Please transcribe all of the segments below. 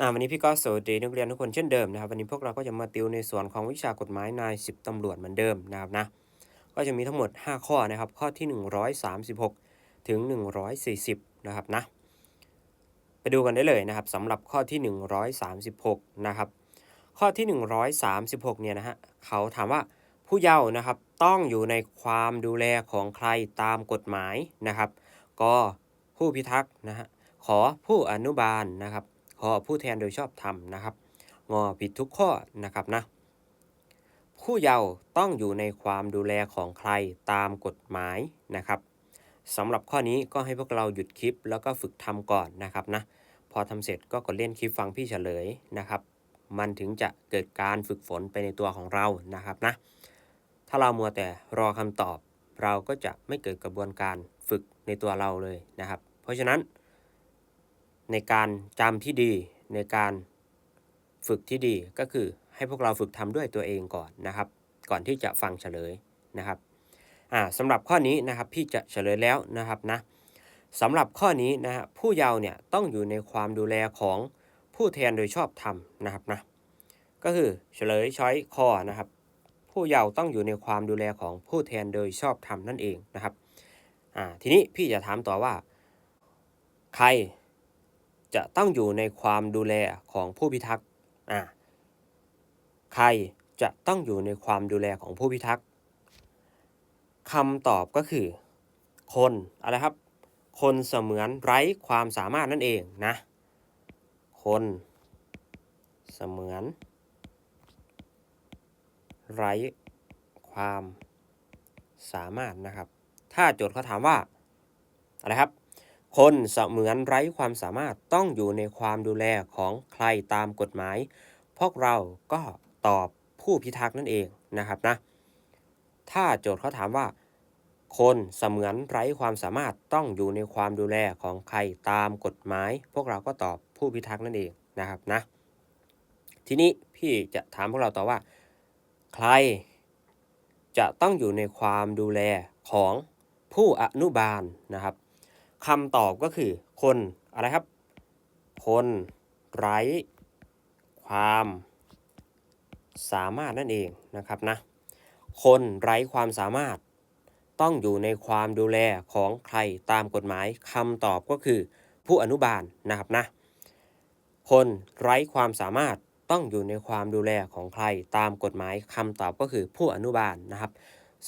อ่าวันนี้พี่ก็สวัสดีนักเรียนทุกคนเช่นเดิมนะครับวันนี้พวกเราก็จะมาติวในส่วนของวิชากฎหมายนายสิบตำรวจเหมือนเดิมนะครับนะก็จะมีทั้งหมด 5 ข้อนะครับข้อที่ 136 ถึง 140 นะครับนะไปดูกันได้เลยนะครับสำหรับข้อที่ 136 นะครับข้อที่ 136 เนี่ยนะฮะเขาถามว่าผู้เยาว์นะครับต้องอยู่ในความดูแลของใครตามกฎหมายนะครับก็ผู้พิทักษ์นะฮะขอผู้อนุบาลนะครับ ขอผู้แทนโดยชอบธรรมนะครับ งอผิดทุกข้อนะครับนะผู้เยาว์ต้องอยู่ในความดูแลของใครตามกฎหมายนะครับสำหรับข้อนี้ก็ให้พวกเราหยุดคลิปแล้วก็ฝึกทำก่อนนะครับนะพอทำเสร็จก็กดเล่นคลิปฟังพี่เฉลยนะครับ มันถึงจะเกิดการฝึกฝนไปในตัวของเรานะครับนะถ้าเรามัวแต่รอคำตอบ เราก็จะไม่เกิดกระบวนการฝึกในตัวเราเลยนะครับ เพราะฉะนั้น ในการจำที่ดีในการฝึกที่ดีก็คือให้พวกเราฝึกทำด้วยตัวเองก่อนนะครับ ก่อนที่จะฟังเฉลยนะครับอ่าสำหรับข้อนี้นะครับพี่จะเฉลยแล้วนะครับนะสำหรับข้อนี้นะฮะผู้เยาว์เนี่ยต้องอยู่ในความดูแลของผู้แทนโดยชอบธรรมนะครับนะก็คือเฉลยช้อยข้อนะครับ ผู้เยาว์ต้องอยู่ในความดูแลของผู้แทนโดยชอบธรรมนั่นเองนะครับอ่าทีนี้พี่จะถามต่อว่า ใคร จะต้องอยู่ในความดูแลของผู้พิทักษ์อ่าใครจะต้องอยู่ในความดูแลของผู้พิทักษ์คำตอบก็คือ คนอะไรครับ คนเสมือนไร้ความสามารถนั่นเองนะ คนเสมือน ไร้ความสามารถนะครับ ถ้าโจทย์เขาถามว่า อะไรครับ คนเสมือนไร้ความสามารถต้องอยู่ในความดูแลของใครตามกฎหมาย พวกเราก็ตอบผู้พิทักษ์นั่นเองนะครับนะ ถ้าโจทย์เขาถามว่า คนเสมือนไร้ความสามารถต้องอยู่ในความดูแลของใครตามกฎหมาย พวกเราก็ตอบผู้พิทักษ์นั่นเองนะครับนะ ทีนี้พี่จะถามพวกเราต่อว่า ใครจะต้องอยู่ในความดูแลของผู้อนุบาลนะครับ คำตอบก็คือ คนอะไรครับ คนไร้ความสามารถนั่นเองนะครับนะ คนไร้ความสามารถต้องอยู่ในความดูแลของใครตามกฎหมายคำตอบก็คือ ผู้อนุบาลนะครับนะ คนไร้ความสามารถต้องอยู่ในความดูแลของใครตามกฎหมายคำตอบก็คือผู้อนุบาลนะครับ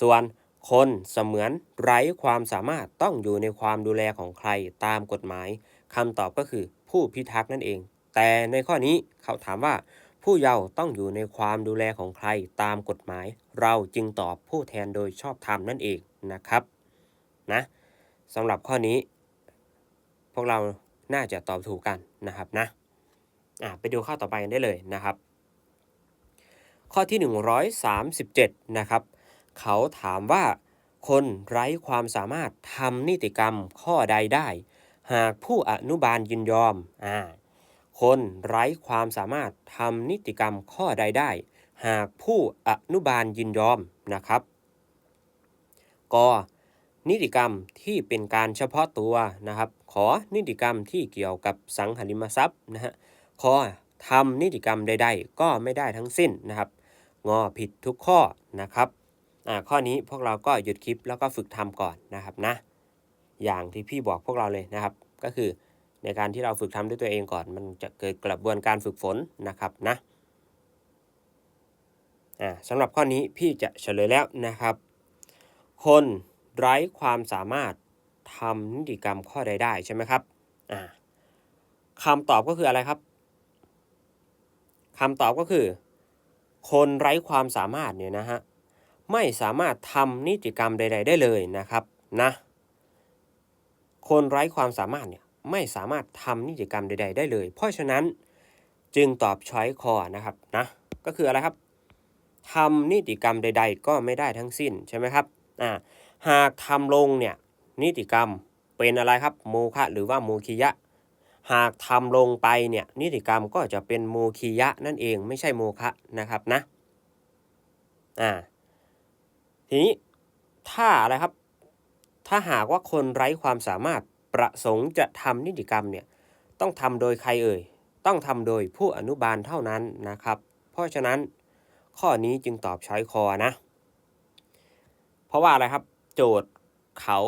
ส่วน คนเสมือนไร้ความสามารถต้องอยู่ในความดูแลของใครตามกฎหมายคำตอบก็คือผู้พิทักษ์นั่นเอง แต่ในข้อนี้เขาถามว่า ผู้เยาว์ต้องอยู่ในความดูแลของใครตามกฎหมาย เราจึงตอบผู้แทนโดยชอบธรรมนั่นเองนะครับนะสำหรับข้อนี้ พวกเราน่าจะตอบถูกกันนะครับนะอะไปดูข้อต่อไปกันได้เลยนะครับ ข้อที่ 137 นะครับ เขาถามว่า คนไร้ความสามารถทำนิติกรรมข้อใดได้ หากผู้อนุบาลยินยอมอ่าคนไร้ความสามารถทำนิติกรรมข้อใดได้ หากผู้อนุบาลยินยอมนะครับกนิติกรรมที่เป็นการเฉพาะตัวนะครับ ขอนิติกรรมที่เกี่ยวกับสังหาริมทรัพย์นะฮะขอทำนิติกรรมใด ๆ ก็ไม่ได้ทั้งสิ้นนะครับ งอผิดทุกข้อนะครับ ข้อนี้พวกเราก็หยุดคลิปแล้วก็ฝึกทำก่อนนะครับนะ อย่างที่พี่บอกพวกเราเลยนะครับ ก็คือในการที่เราฝึกทำด้วยตัวเองก่อน มันจะเกิดกระบวนการฝึกฝนนะครับนะอ่าสำหรับข้อนี้พี่จะเฉลยแล้วนะครับ คนไร้ความสามารถทำนิติกรรมข้อใดได้ใช่ไหมครับอ่าคำตอบก็คืออะไรครับคำตอบก็คือ คนไร้ความสามารถเนี่ยนะฮะ ไม่สามารถทำนิติกรรมใด ๆ ได้เลยนะครับนะคนไร้ความสามารถเนี่ยไม่สามารถทำนิติกรรมใด ๆ ได้เลย เพราะฉะนั้นจึงตอบช้อยคอนะครับนะก็คืออะไรครับทำนิติกรรมใด ๆ ก็ไม่ได้ทั้งสิ้นใช่ไหมครับอ่าหากทำลงเนี่ยนิติกรรมเป็นอะไรครับโมฆะหรือว่าโมคิยะ หากทำลงไปเนี่ยนิติกรรมก็จะเป็นโมคิยะนั่นเองไม่ใช่โมฆะนะครับนะอ่า ทีนี้ถ้าอะไรครับ ถ้าหากว่าคนไร้ความสามารถประสงค์จะทำนิติกรรมเนี่ยต้องทำโดยใครเอ่ย ต้องทำโดยผู้อนุบาลเท่านั้นนะครับ เพราะฉะนั้นข้อนี้จึงตอบช้อยคอนะ เพราะว่าอะไรครับ โจทย์เขา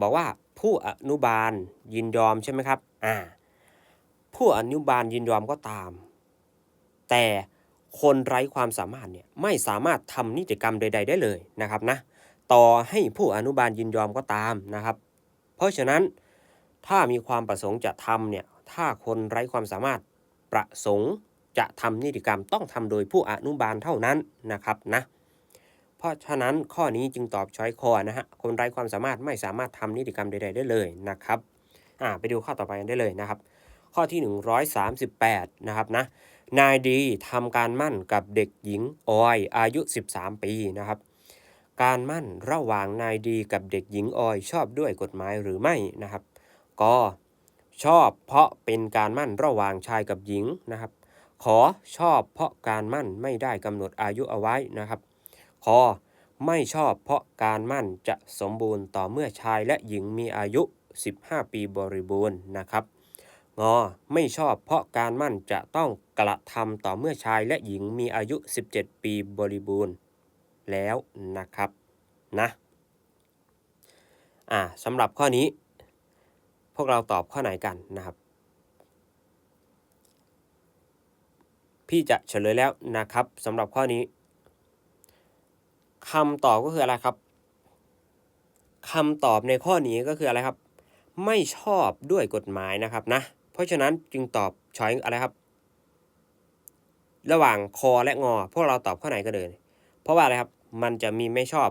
บอกว่าผู้อนุบาลยินยอมใช่ไหมครับ อ่า ผู้อนุบาลยินยอมก็ตาม แต่ คนไร้ความสามารถเนี่ยไม่สามารถทำนิติกรรมใด ๆ ได้เลยนะครับนะต่อให้ผู้อนุบาลยินยอมก็ตามนะครับ เพราะฉะนั้นถ้ามีความประสงค์จะทำเนี่ยถ้าคนไร้ความสามารถประสงค์จะทำนิติกรรมต้องทำโดยผู้อนุบาลเท่านั้นนะครับนะเพราะฉะนั้นข้อนี้จึงตอบช้อยคอนะฮะคนไร้ความสามารถไม่สามารถทำนิติกรรมใด ๆ ได้เลยนะครับอ่าไปดูข้อต่อไปกันได้เลยนะครับ ข้อที่ 138นะครับนะ นายดีทำการมั่นกับเด็กหญิงออยอายุ 13 ปีนะครับ การมั่นระหว่างนายดีกับเด็กหญิงออยชอบด้วยกฎหมายหรือไม่นะครับก็ชอบเพราะเป็นการมั่นระหว่างชายกับหญิงนะครับ ขอชอบเพราะการมั่นไม่ได้กำหนดอายุเอาไว้นะครับขอไม่ชอบเพราะการมั่นจะสมบูรณ์ต่อเมื่อชายและหญิงมีอายุ 15 ปีบริบูรณ์นะครับ งอไม่ชอบเพราะการมั่นจะต้องกระทำต่อเมื่อชายและหญิงมีอายุ 17 ปีบริบูรณ์ แล้วนะครับนะอ่าสำหรับข้อนี้ พวกเราตอบข้อไหนกันนะครับ พี่จะเฉลยแล้วนะครับสำหรับข้อนี้คำตอบก็คืออะไรครับคำตอบในข้อนี้ก็คืออะไรครับ ไม่ชอบด้วยกฎหมายนะครับนะ เพราะฉะนั้นจึงตอบช้อยอะไรครับ ระหว่างคอและงอ พวกเราตอบข้อไหนก็เลยเพราะว่าอะไรครับ มันจะมีไม่ชอบ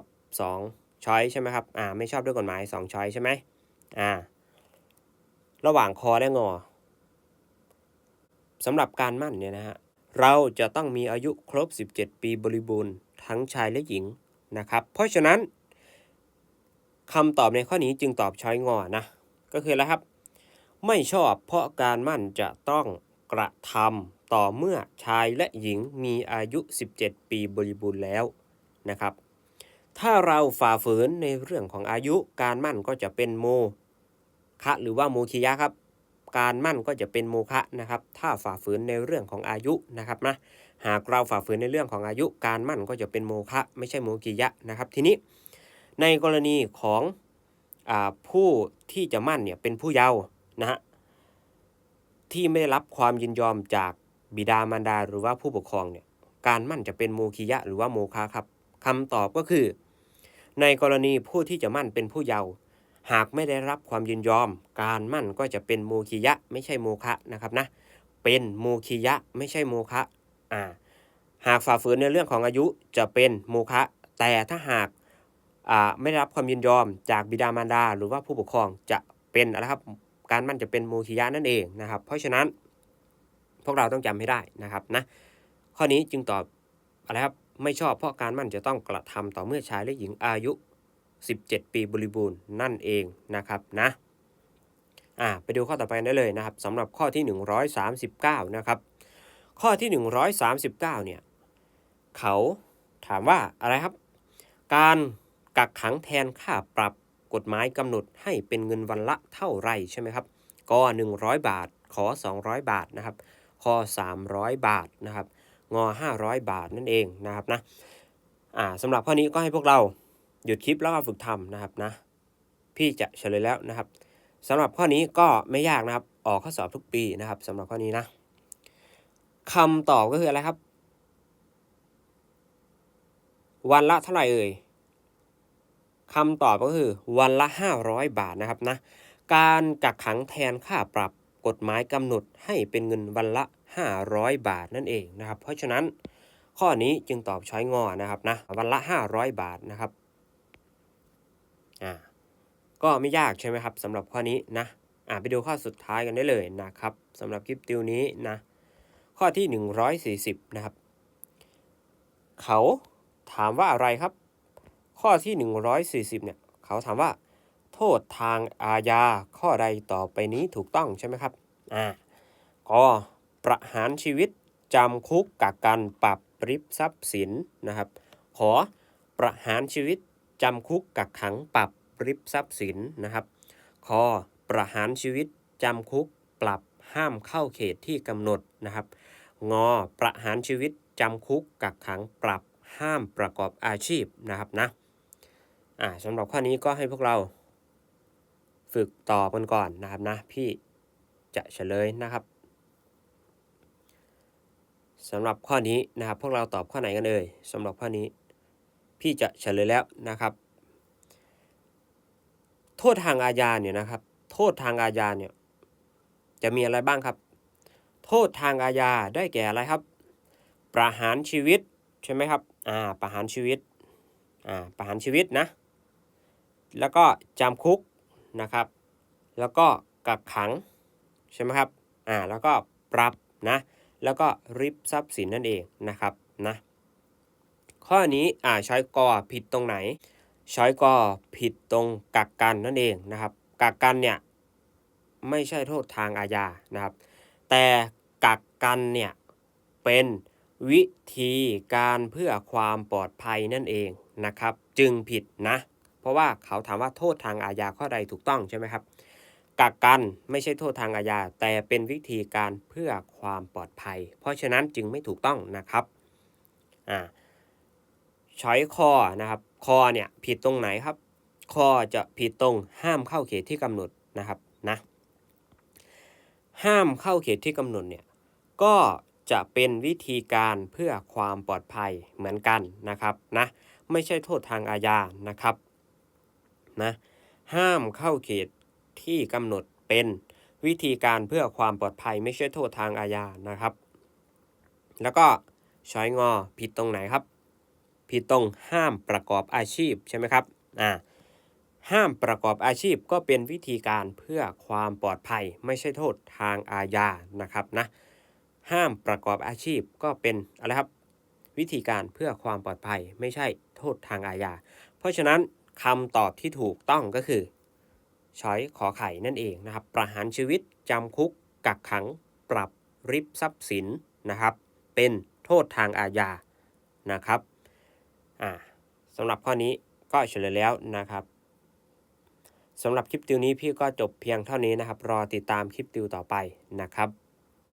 2ช้อยใช่ไหมครับ อ่า ไม่ชอบด้วยกฎหมาย2ช้อยใช่ไหมอ่า ระหว่างคอและงอสำหรับการมั่นเนี่ยนะฮะ เราจะต้องมีอายุครบ 17 ปีบริบูรณ์ทั้งชายและหญิงนะครับ เพราะฉะนั้นคำตอบในข้อนี้จึงตอบช้อยงอนะ ก็คืออะไรครับ ไม่ชอบเพราะการมั่นจะต้องกระทำต่อเมื่อชายและหญิงมีอายุ 17 ปีบริบูรณ์แล้วนะครับ ถ้าเราฝ่าฝืนในเรื่องของอายุการมั่นก็จะเป็นโมคะหรือว่าโมคิยะครับ การมั่นก็จะเป็นโมคะนะครับ ถ้าฝ่าฝืนในเรื่องของอายุนะครับนะหากเราฝ่าฝืนในเรื่องของอายุการมั่นก็จะเป็นโมคะไม่ใช่โมกิยะนะครับ ทีนี้ในกรณีของอผู้ที่จะมั่นเนี่ยเป็นผู้เยาว์ นะฮะที่ไม่ได้รับความยินยอมจากบิดามารดาหรือว่าผู้ปกครองเนี่ยการมั่นจะเป็นโมคิยะหรือว่าโมคะครับคำตอบก็คือ ในกรณีผู้ที่จะมั่นเป็นผู้เยาว์หากไม่ได้รับความยินยอม การมั่นก็จะเป็นโมคิยะไม่ใช่โมคะนะครับนะเป็นโมคิยะไม่ใช่โมคะอ่าหากฝ่าฝืนในเรื่องของอายุจะเป็นโมคะ แต่ถ้าหากไม่ได้รับความยินยอมจากบิดามารดา หรือว่าผู้ปกครองจะเป็นอะไรครับ การมั่นจะเป็นโมคิยะนั่นเองนะครับ เพราะฉะนั้นพวกเราต้องจำให้ได้นะครับนะข้อนี้จึงตอบอะไรครับไม่ชอบเพราะการมั่นจะต้องกระทำต่อเมื่อชายและหญิงอายุ 17 ปีบริบูรณ์นั่นเองนะครับนะอ่าไปดูข้อต่อไปได้เลยนะครับสำหรับข้อที่ 139 นะครับ ข้อที่ 139 เนี่ยเขาถามว่าอะไรครับ การกักขังแทนค่าปรับ กฎหมายกำหนดให้เป็นเงินวันละเท่าไรใช่ไหมครับก็100 บาท ขอ 200 บาทนะครับข้อ300 บาทนะครับงอ500 บาทนั่นเองนะครับนะอ่าสำหรับข้อนี้ก็ให้พวกเราหยุดคลิปแล้วก็ฝึกทำนะครับนะพี่จะเฉลยแล้วนะครับสำหรับข้อนี้ก็ไม่ยากนะครับออกข้อสอบทุกปีนะครับสำหรับข้อนี้นะคำตอบก็คืออะไรครับ วันละเท่าไหร่เอ่ย คำตอบก็คือวันละ 500 บาทนะครับนะการกักขังแทนค่าปรับกฎหมายกำหนดให้เป็นเงินวันละ 500 บาทนั่นเองนะครับ เพราะฉะนั้นข้อนี้จึงตอบช้อยงอนะครับนะวันละ 500 บาทนะครับอ่าก็ไม่ยากใช่ไหมครับสำหรับข้อนี้นะอ่าไปดูข้อสุดท้ายกันได้เลยนะครับสำหรับคลิปติวนี้นะข้อที่ 140 นะครับ เขาถามว่าอะไรครับ ข้อที่ 140เนี่ยเขาถามว่า โทษทางอาญาข้อใดต่อไปนี้ถูกต้องใช่ไหมครับอ่าก็ประหารชีวิตจำคุกกักกันปรับริบทรัพย์สินนะครับ ขอประหารชีวิตจำคุกกักขังปรับริบทรัพย์สินนะครับขอประหารชีวิตจำคุกปรับห้ามเข้าเขตที่กำหนดนะครับ งอประหารชีวิตจำคุกกักขังปรับห้ามประกอบอาชีพนะครับนะ อ่าสำหรับข้อนี้ก็ให้พวกเราฝึกต่อกันก่อนนะครับนะ พี่จะเฉลยนะครับสำหรับข้อนี้นะครับ พวกเราตอบข้อไหนกันเอ่ยสำหรับข้อนี้ พี่จะเฉลยแล้วนะครับ โทษทางอาญาเนี่ยนะครับ โทษทางอาญาเนี่ยจะมีอะไรบ้างครับ โทษทางอาญาได้แก่อะไรครับ ประหารชีวิตใช่ไหมครับอ่าประหารชีวิตอ่าประหารชีวิตนะ แล้วก็จำคุกนะครับ แล้วก็กักขังใช่ไหมครับอ่าแล้วก็ปรับนะแล้วก็ริบทรัพย์สินนั่นเองนะครับนะข้อนี้อ่าช้อยกอผิดตรงไหน ช้อยกอผิดตรงกักกันนั่นเองนะครับ กักกันเนี่ยไม่ใช่โทษทางอาญานะครับ แต่กักกันเนี่ยเป็นวิธีการเพื่อความปลอดภัยนั่นเองนะครับ จึงผิดนะ เพราะว่าเขาถามว่าโทษทางอาญาข้อใดถูกต้องใช่ไหมครับกักกันไม่ใช่โทษทางอาญาแต่เป็นวิธีการเพื่อความปลอดภัย เพราะฉะนั้นจึงไม่ถูกต้องนะครับอ่าช้อยคอนะครับคอเนี่ยผิดตรงไหนครับคอจะผิดตรงห้ามเข้าเขตที่กำหนดนะครับนะห้ามเข้าเขตที่กำหนดเนี่ยก็จะเป็นวิธีการเพื่อความปลอดภัยเหมือนกันนะครับนะไม่ใช่โทษทางอาญานะครับ นะห้ามเข้าเขตที่กำหนดเป็นวิธีการเพื่อความปลอดภัยไม่ใช่โทษทางอาญานะครับ แล้วก็ช้อยงอผิดตรงไหนครับ ผิดตรงห้ามประกอบอาชีพใช่ไหมครับอ่าห้ามประกอบอาชีพก็เป็นวิธีการเพื่อความปลอดภัยไม่ใช่โทษทางอาญานะครับนะห้ามประกอบอาชีพก็เป็นอะไรครับ วิธีการเพื่อความปลอดภัยไม่ใช่โทษทางอาญาเพราะฉะนั้น คำตอบที่ถูกต้องก็คือช้อยขอไข่นั่นเองนะครับ ประหารชีวิตจำคุก กักขัง ปรับริบทรัพย์สินนะครับ เป็นโทษทางอาญานะครับสำหรับข้อนี้ก็เฉลยแล้วนะครับสำหรับคลิปติวนี้พี่ก็จบเพียงเท่านี้นะครับ รอติดตามคลิปติวต่อไปนะครับ